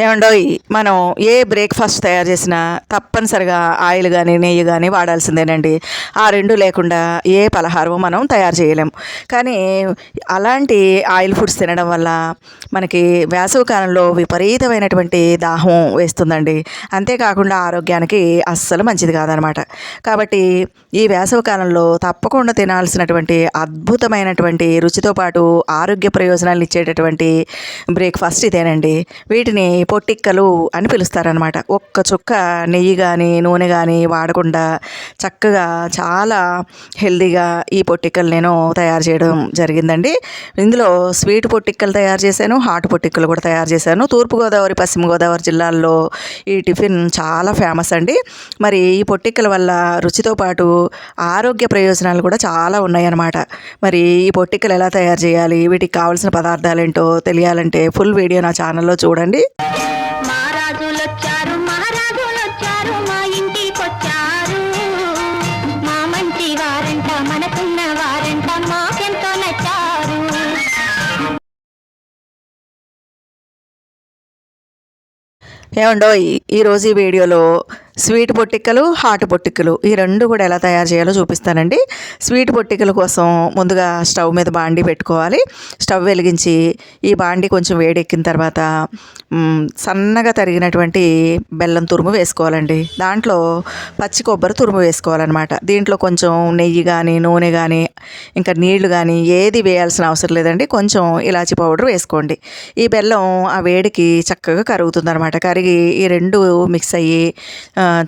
ఏమండోయ్ మనం ఏ బ్రేక్ఫాస్ట్ తయారు చేసినా తప్పనిసరిగా ఆయిల్ కానీ నెయ్యి కానీ వాడాల్సిందేనండి. ఆ రెండు లేకుండా ఏ పలహారం మనం తయారు చేయలేం. కానీ అలాంటి ఆయిల్ ఫుడ్స్ తినడం వల్ల మనకి వేసవి కాలంలో విపరీతమైనటువంటి దాహం వేస్తుందండి. అంతేకాకుండా ఆరోగ్యానికి అస్సలు మంచిది కాదనమాట. కాబట్టి ఈ వేసవి కాలంలో తప్పకుండా తినాల్సినటువంటి అద్భుతమైనటువంటి రుచితో పాటు ఆరోగ్య ప్రయోజనాలు ఇచ్చేటటువంటి బ్రేక్ఫాస్ట్ ఇదేనండి. వీటిని పొట్టిక్కలు అని పిలుస్తారనమాట ఒక్క చుక్క నెయ్యి కానీ నూనె కానీ వాడకుండా చక్కగా చాలా హెల్దీగా ఈ పొట్టిక్కలు నేను తయారు చేయడం జరిగిందండి. ఇందులో స్వీట్ పొట్టిక్కలు తయారు చేశాను హాట్ పొట్టిక్కలు కూడా తయారు చేశాను. తూర్పుగోదావరి పశ్చిమ గోదావరి జిల్లాల్లో ఈ టిఫిన్ చాలా ఫేమస్ అండి. మరి ఈ పొట్టిక్కల వల్ల రుచితో పాటు ఆరోగ్య ప్రయోజనాలు కూడా చాలా ఉన్నాయన్నమాట. మరి ఈ పొట్టిక్కలు ఎలా తయారు చేయాలి వీటికి కావాల్సిన పదార్థాలు ఏంటో తెలియాలంటే ఫుల్ వీడియో నా ఛానల్లో చూడండి. ఏమండో ఈరోజు ఈ వీడియోలో స్వీట్ పొట్టిక్కలు హాట్ పొట్టిక్కలు ఈ రెండు కూడా ఎలా తయారు చేయాలో చూపిస్తానండి. స్వీట్ పొట్టిక్కల కోసం ముందుగా స్టవ్ మీద బాండి పెట్టుకోవాలి. స్టవ్ వెలిగించి ఈ బాండి కొంచెం వేడెక్కిన తర్వాత సన్నగా తరిగినటువంటి బెల్లం తురుము వేసుకోవాలండి. దాంట్లో పచ్చి కొబ్బరి తురుము వేసుకోవాలన్నమాట. దీంట్లో కొంచెం నెయ్యి కానీ నూనె కానీ ఇంకా నీళ్ళు కానీ ఏది వేయాల్సిన అవసరం లేదండి. కొంచెం ఇలాచి పౌడర్ వేసుకోండి. ఈ బెల్లం ఆ వేడికి చక్కగా కరుగుతుంది అనమాట కరిగి ఈ రెండు మిక్స్ అయ్యి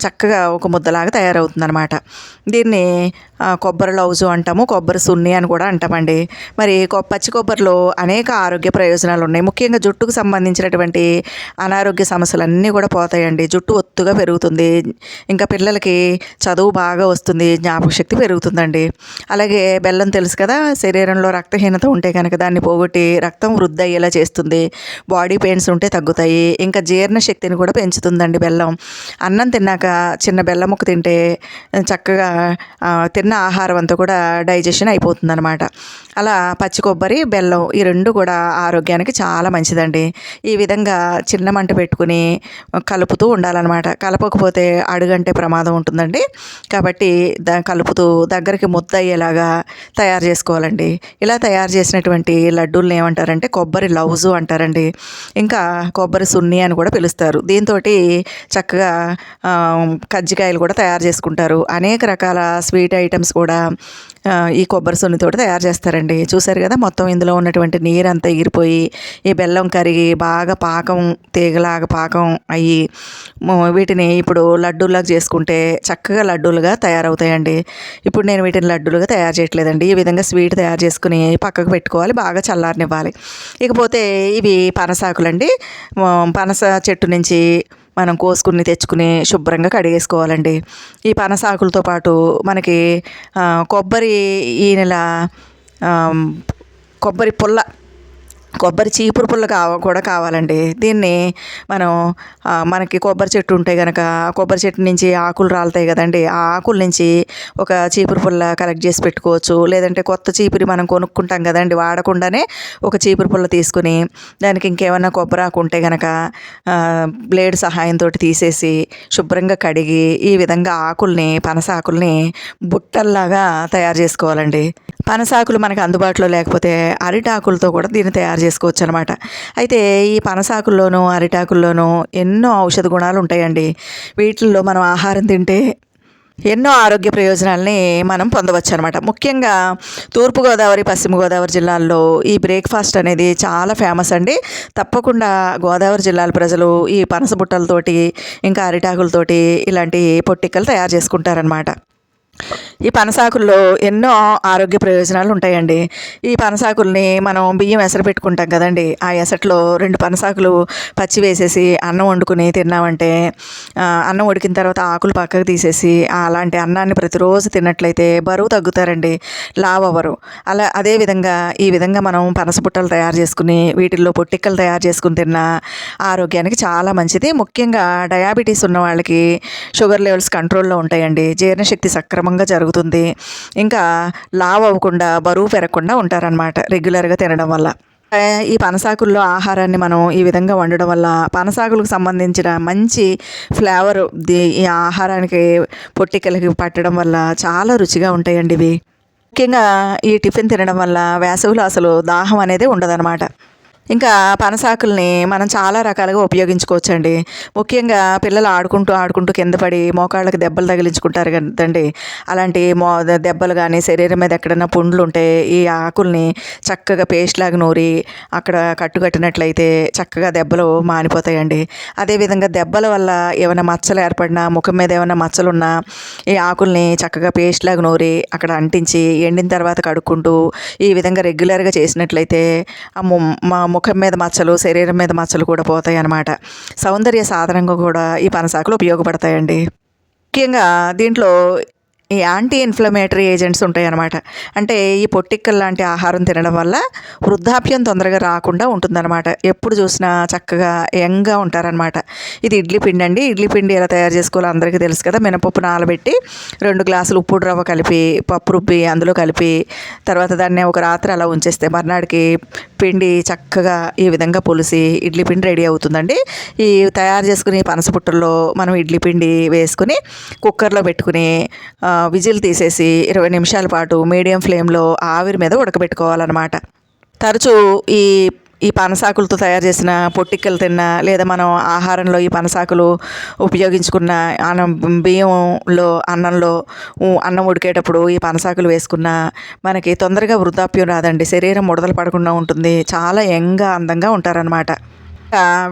చక్కగా ఒక ముద్దలాగా తయారవుతుంది అనమాట దీన్ని కొబ్బరి లౌజు అంటాము కొబ్బరి సున్ని అని కూడా అంటామండి. మరి కొ- పచ్చి కొబ్బరిలో అనేక ఆరోగ్య ప్రయోజనాలు ఉన్నాయి. ముఖ్యంగా జుట్టుకు సంబంధించినటువంటి అనారోగ్య సమస్యలన్నీ కూడా పోతాయండి. జుట్టు ఒత్తుగా పెరుగుతుంది. ఇంకా పిల్లలకి చదువు బాగా వస్తుంది. జ్ఞాపక శక్తి పెరుగుతుందండి. అలాగే బెల్లం తెలుసు కదా శరీరంలో రక్తహీనత ఉంటే కనుక దాన్ని పోగొట్టి రక్తం వృద్ధి అయ్యేలా చేస్తుంది. బాడీ పెయిన్స్ ఉంటే తగ్గుతాయి. ఇంకా జీర్ణ శక్తిని కూడా పెంచుతుందండి బెల్లం. అన్నం తిన్నాక చిన్న బెల్లం ముక్క తింటే చక్కగా ఆ, తిన్న ఆహారం అంతా కూడా డైజెషన్ అయిపోతుందన్నమాట. అలా పచ్చి కొబ్బరి బెల్లం ఈ రెండు కూడా ఆరోగ్యానికి చాలా మంచిదండి. ఈ విధంగా చిన్న మంట పెట్టుకుని కలుపుతూ ఉండాలన్నమాట. కలపకపోతే అడుగంటే ప్రమాదం ఉంటుందండి. కాబట్టి దా కలుపుతూ దగ్గరికి ముద్ద అయ్యేలాగా తయారు చేసుకోవాలండి. ఇలా తయారు చేసినటువంటి లడ్డూలను ఏమంటారంటే కొబ్బరి లౌజు అంటారండి. ఇంకా కొబ్బరి సున్ని అని కూడా పిలుస్తారు. దీంతో చక్కగా కజ్జికాయలు కూడా తయారు చేసుకుంటారు. అనేక రకాల స్వీట్ ఐటమ్స్ ఐటమ్స్ కూడా ఈ కొబ్బరి సున్నితో తయారు చేస్తారండి. చూసారు కదా మొత్తం ఇందులో ఉన్నటువంటి నీరు అంతా ఎగిరిపోయి ఈ బెల్లం కరిగి బాగా పాకం తీగలాగా పాకం అయ్యి వీటిని ఇప్పుడు లడ్డూలాగా చేసుకుంటే చక్కగా లడ్డూలుగా తయారవుతాయండి. ఇప్పుడు నేను వీటిని లడ్డూలుగా తయారు చేయట్లేదండి. ఈ విధంగా స్వీట్ తయారు చేసుకుని పక్కకు పెట్టుకోవాలి బాగా చల్లారనివ్వాలి. ఇకపోతే ఇవి పనసాకులండి. పనస చెట్టు నుంచి మనం కోసుకుని తెచ్చుకుని శుభ్రంగా కడిగేసుకోవాలండి. ఈ పనసాకులతో పాటు మనకి కొబ్బరి ఈ నెల కొబ్బరి పుల్ల కొబ్బరి చీపురు పుల్ల కావ కూడా కావాలండి. దీన్ని మనం మనకి కొబ్బరి చెట్టు ఉంటే కనుక కొబ్బరి చెట్టు నుంచి ఆకులు రాలుతాయి కదండి. ఆ ఆకుల నుంచి ఒక చీపురు పుల్ల కలెక్ట్ చేసి పెట్టుకోవచ్చు. లేదంటే కొత్త చీపురి మనం కొనుక్కుంటాం కదండి వాడకుండానే ఒక చీపురు పుల్ల తీసుకుని దానికి ఇంకేమైనా కొబ్బరి ఆకు ఉంటే కనుక బ్లేడ్ సహాయంతో తీసేసి శుభ్రంగా కడిగి ఈ విధంగా ఆకుల్ని పనస ఆకుల్ని బుట్టల్లాగా తయారు చేసుకోవాలండి. పనసాకులు మనకు అందుబాటులో లేకపోతే అరిటాకులతో కూడా దీన్ని తయారు చేసుకోవచ్చు అనమాట అయితే ఈ పనసాకుల్లోనూ అరిటాకుల్లోనూ ఎన్నో ఔషధ గుణాలు ఉంటాయండి. వీటిల్లో మనం ఆహారం తింటే ఎన్నో ఆరోగ్య ప్రయోజనాలని మనం పొందవచ్చు అనమాట ముఖ్యంగా తూర్పుగోదావరి పశ్చిమ గోదావరి జిల్లాల్లో ఈ బ్రేక్ఫాస్ట్ అనేది చాలా ఫేమస్ అండి. తప్పకుండా గోదావరి జిల్లాల ప్రజలు ఈ పనస బుట్టలతోటి ఇంకా అరిటాకులతోటి ఇలాంటి పొట్టిక్కలు తయారు చేసుకుంటారనమాట. ఈ పనసాకుల్లో ఎన్నో ఆరోగ్య ప్రయోజనాలు ఉంటాయండి. ఈ పనసాకుల్ని మనం బియ్యం ఎసరు పెట్టుకుంటాం కదండి. ఆ ఎసట్లో రెండు పనసాకులు పచ్చి వేసేసి అన్నం వండుకుని తిన్నామంటే అన్నం ఉడికిన తర్వాత ఆకులు పక్కకు తీసేసి అలాంటి అన్నాన్ని ప్రతిరోజు తిన్నట్లయితే బరువు తగ్గుతారండి. లావ్ అవ్వరు అలా అదేవిధంగా ఈ విధంగా మనం పనస పుట్టలు తయారు చేసుకుని వీటిల్లో పొట్టిక్కలు తయారు చేసుకుని తిన్న ఆరోగ్యానికి చాలా మంచిది. ముఖ్యంగా డయాబెటీస్ ఉన్న వాళ్ళకి షుగర్ లెవెల్స్ కంట్రోల్లో ఉంటాయండి. జీర్ణశక్తి సక్రమంగా జరుగుతుంది. ఇంకా లావ్ అవ్వకుండా బరువు పెరగకుండా ఉంటారనమాట రెగ్యులర్గా తినడం వల్ల. ఈ పనసాకుల్లో ఆహారాన్ని మనం ఈ విధంగా వండడం వల్ల పనసాకులకు సంబంధించిన మంచి ఫ్లేవర్ ఈ ఆహారానికి పొట్టికలకి పట్టడం వల్ల చాలా రుచిగా ఉంటాయండి ఇవి. ముఖ్యంగా ఈ టిఫిన్ తినడం వల్ల వేసవిలో అసలు దాహం అనేది ఉండదన్నమాట. ఇంకా పనసాకుల్ని మనం చాలా రకాలుగా ఉపయోగించుకోవచ్చండి. ముఖ్యంగా పిల్లలు ఆడుకుంటూ ఆడుకుంటూ కింద పడి మోకాళ్ళకి దెబ్బలు తగిలించుకుంటారు కదండి అలాంటి మో దెబ్బలు కానీ శరీరం మీద ఎక్కడైనా పుండ్లు ఉంటే ఈ ఆకుల్ని చక్కగా పేస్ట్ లాగా నూరి అక్కడ కట్టుకట్టినట్లయితే చక్కగా దెబ్బలు మానిపోతాయండి. అదేవిధంగా దెబ్బల వల్ల ఏమైనా మచ్చలు ఏర్పడినా ముఖం మీద ఏమైనా మచ్చలు ఉన్నా ఈ ఆకుల్ని చక్కగా పేస్ట్ లాగా నూరి అక్కడ అంటించి ఎండిన తర్వాత కడుక్కుంటూ ఈ విధంగా రెగ్యులర్గా చేసినట్లయితే ఆ మా ముఖం మీద మచ్చలు శరీరం మీద మచ్చలు కూడా పోతాయి అన్నమాట. సౌందర్య సాధనంగా కూడా ఈ పనసాకులు ఉపయోగపడతాయండి. ముఖ్యంగా దీంట్లో ఈ యాంటీ ఇన్ఫ్లమేటరీ ఏజెంట్స్ ఉంటాయి అన్నమాట అంటే ఈ పొట్టిక్కలు లాంటి ఆహారం తినడం వల్ల వృద్ధాప్యం తొందరగా రాకుండా ఉంటుందన్నమాట. ఎప్పుడు చూసినా చక్కగా యంగ్గా ఉంటారనమాట ఇది ఇడ్లీ పిండి అండి. ఇడ్లీ పిండి ఎలా తయారు చేసుకోవాలో అందరికీ తెలుసు కదా. మినపప్పు నానబెట్టి రెండు గ్లాసులు ఉప్పు రవ్వ కలిపి పప్పు రుబ్బి అందులో కలిపి తర్వాత దాన్ని ఒక రాత్రి అలా ఉంచేస్తే మర్నాడికి పిండి చక్కగా ఈ విధంగా పులిసి ఇడ్లీ పిండి రెడీ అవుతుందండి. ఈ తయారు చేసుకుని పనసపుట్టల్లో మనం ఇడ్లీ పిండి వేసుకుని కుక్కర్లో పెట్టుకుని విజిల్ తీసేసి ఇరవై నిమిషాల పాటు మీడియం ఫ్లేమ్లో ఆవిరి మీద ఉడకబెట్టుకోవాలన్నమాట. తరచూ ఈ ఈ పనసాకులతో తయారు చేసిన పొట్టిక్కలు తిన్నా లేదా మనం ఆహారంలో ఈ పనసాకులు ఉపయోగించుకున్న అన్నం బియ్యంలో అన్నంలో అన్నం ఉడికేటప్పుడు ఈ పనసాకులు వేసుకున్న మనకి తొందరగా వృద్ధాప్యం రాదండి. శరీరం ముడతలు పడకుండా ఉంటుంది. చాలా యంగ్గా అందంగా ఉంటారనమాట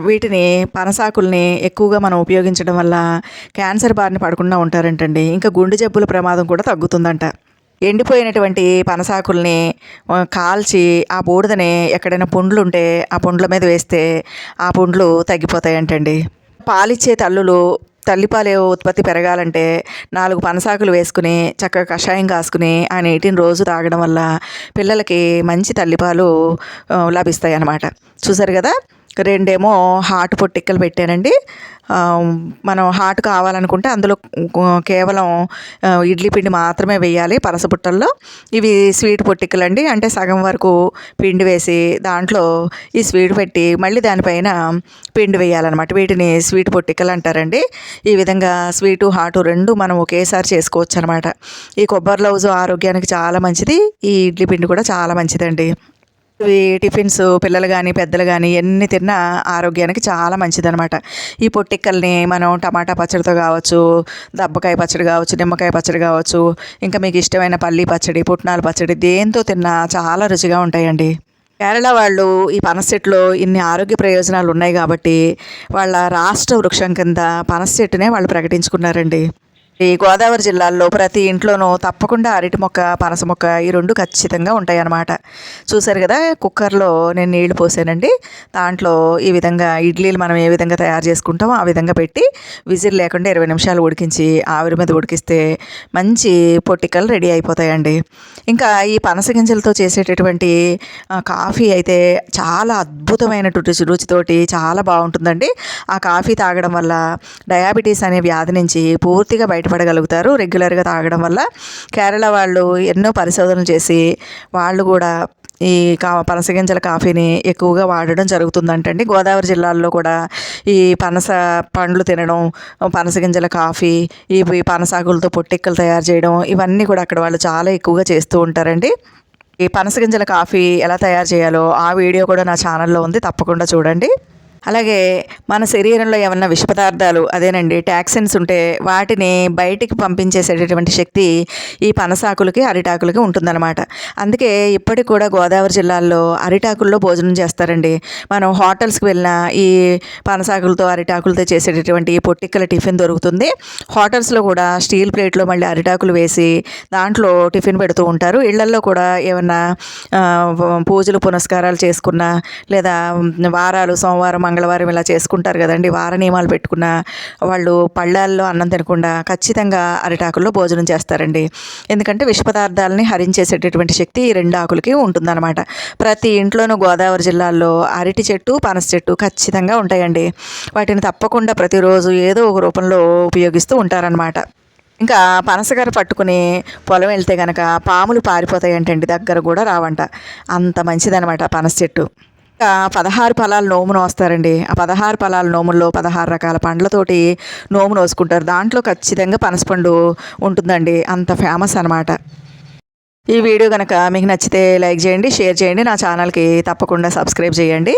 వీటిని పనసాకుల్ని ఎక్కువగా మనం ఉపయోగించడం వల్ల క్యాన్సర్ బారిన పడకుండా ఉంటారంటండి. ఇంకా గుండె జబ్బుల ప్రమాదం కూడా తగ్గుతుందంట. ఎండిపోయినటువంటి పనసాకుల్ని కాల్చి ఆ బూడిదని ఎక్కడైనా పుండ్లు ఉంటే ఆ పుండ్ల మీద వేస్తే ఆ పుండ్లు తగ్గిపోతాయంటండి. పాలిచ్చే తల్లులు తల్లిపాలే ఉత్పత్తి పెరగాలంటే నాలుగు పనసాకులు వేసుకుని చక్కగా కషాయం కాసుకుని ఆ నీటిని రోజు తాగడం వల్ల పిల్లలకి మంచి తల్లిపాలు లభిస్తాయి అన్నమాట చూసారు కదా? రెండేమో హాట్ పొట్టిక్కలు పెట్టానండి. మనం హాట్ కావాలనుకుంటే అందులో కేవలం ఇడ్లీ పిండి మాత్రమే వేయాలి పనసపుట్టల్లో ఇవి స్వీట్ పొట్టిక్కలు అండి అంటే సగం వరకు పిండి వేసి దాంట్లో ఈ స్వీట్ పెట్టి మళ్ళీ దానిపైన పిండి వేయాలన్నమాట. వీటిని స్వీట్ పొట్టిక్కలు అంటారండి. ఈ విధంగా స్వీటు హాటు రెండు మనం ఒకేసారి చేసుకోవచ్చు అనమాట ఈ కొబ్బరి లౌజు ఆరోగ్యానికి చాలా మంచిది. ఈ ఇడ్లీ పిండి కూడా చాలా మంచిదండి. ఇవి టిఫిన్స్ పిల్లలు కానీ పెద్దలు కానీ ఎన్ని తిన్నా ఆరోగ్యానికి చాలా మంచిదనమాట ఈ పొట్టిక్కల్ని మనం టమాటా పచ్చడితో కావచ్చు దబ్బకాయ పచ్చడి కావచ్చు నిమ్మకాయ పచ్చడి కావచ్చు ఇంకా మీకు ఇష్టమైన పల్లి పచ్చడి పుట్నాల పచ్చడి దేంతో తిన్నా చాలా రుచిగా ఉంటాయండి. కేరళ వాళ్ళు ఈ పనస చెట్టులో ఇన్ని ఆరోగ్య ప్రయోజనాలు ఉన్నాయి కాబట్టి వాళ్ళ రాష్ట్ర వృక్షం కింద పనస చెట్టునే వాళ్ళు ప్రకటించుకున్నారండి. ఈ గోదావరి జిల్లాల్లో ప్రతి ఇంట్లోనూ తప్పకుండా అరటి మొక్క పనస మొక్క ఈ రెండు ఖచ్చితంగా ఉంటాయి అన్నమాట చూసారు కదా కుక్కర్లో నేను నీళ్ళు పోసానండి. దాంట్లో ఈ విధంగా ఇడ్లీలు మనం ఏ విధంగా తయారు చేసుకుంటామో ఆ విధంగా పెట్టి విజిల్ లేకుండా ఇరవై నిమిషాలు ఉడికించి ఆవిరి మీద ఉడికిస్తే మంచి పొట్టికలు రెడీ అయిపోతాయండి. ఇంకా ఈ పనస గింజలతో చేసేటటువంటి కాఫీ అయితే చాలా అద్భుతమైనటువంటి రుచి రుచితోటి చాలా బాగుంటుందండి. ఆ కాఫీ తాగడం వల్ల డయాబెటీస్ అనే వ్యాధి నుంచి పూర్తిగా బయటపడగలుగుతారు. రెగ్యులర్గా తాగడం వల్ల కేరళ వాళ్ళు ఎన్నో పరిశోధనలు చేసి వాళ్ళు కూడా ఈ కా పనసగింజల కాఫీని ఎక్కువగా వాడడం జరుగుతుందంటండి. గోదావరి జిల్లాల్లో కూడా ఈ పనస పండ్లు తినడం పనసగింజల కాఫీ ఈ పనసాకులతో పొట్టిక్కలు తయారు చేయడం ఇవన్నీ కూడా అక్కడ వాళ్ళు చాలా ఎక్కువగా చేస్తూ ఉంటారండి. ఈ పనసగింజల కాఫీ ఎలా తయారు చేయాలో ఆ వీడియో కూడా నా ఛానల్లో ఉంది. తప్పకుండా చూడండి. అలాగే మన శరీరంలో ఏమన్నా విష పదార్థాలు అదేనండి టాక్సిన్స్ ఉంటే వాటిని బయటికి పంపించేసేటటువంటి శక్తి ఈ పనసాకులకి అరిటాకులకి ఉంటుందన్నమాట. అందుకే ఇప్పటికి కూడా గోదావరి జిల్లాల్లో అరిటాకుల్లో భోజనం చేస్తారండి. మనం హోటల్స్కి వెళ్ళినా ఈ పనసాకులతో అరిటాకులతో చేసేటటువంటి ఈ పొట్టిక్కల టిఫిన్ దొరుకుతుంది. హోటల్స్లో కూడా స్టీల్ ప్లేట్లో మళ్ళీ అరిటాకులు వేసి దాంట్లో టిఫిన్ పెడుతూ ఉంటారు. ఇళ్ళల్లో కూడా ఏమన్నా పూజలు పునస్కారాలు చేసుకున్నా లేదా వారాలు సోమవారం మంగళవారం ఇలా చేసుకుంటారు కదండి. వార నియమాలు పెట్టుకున్న వాళ్ళు పళ్ళాల్లో అన్నం తినకుండా ఖచ్చితంగా అరిటాకుల్లో భోజనం చేస్తారండి. ఎందుకంటే విష పదార్థాలని హరించేసేటటువంటి శక్తి ఈ రెండు ఆకులకి ఉంటుందన్నమాట. ప్రతి ఇంట్లోనూ గోదావరి జిల్లాలో అరటి చెట్టు పనస చెట్టు ఖచ్చితంగా ఉంటాయండి. వాటిని తప్పకుండా ప్రతిరోజు ఏదో ఒక రూపంలో ఉపయోగిస్తూ ఉంటారనమాట ఇంకా పనసగార పట్టుకుని పొలం వెళ్తే కనుక పాములు పారిపోతాయంటండి. దగ్గర కూడా రావంట. అంత మంచిదనమాట పనస చెట్టు. ఇంకా పదహారు ఫలాలు నోమును వస్తారండి. ఆ పదహారు ఫలాల నోముల్లో పదహారు రకాల పండ్లతోటి నోము నోసుకుంటారు. దాంట్లో ఖచ్చితంగా పనసపండు ఉంటుందండి. అంత ఫేమస్ అనమాట ఈ వీడియో కనుక మీకు నచ్చితే లైక్ చేయండి షేర్ చేయండి. నా ఛానల్కి తప్పకుండా సబ్స్క్రైబ్ చేయండి.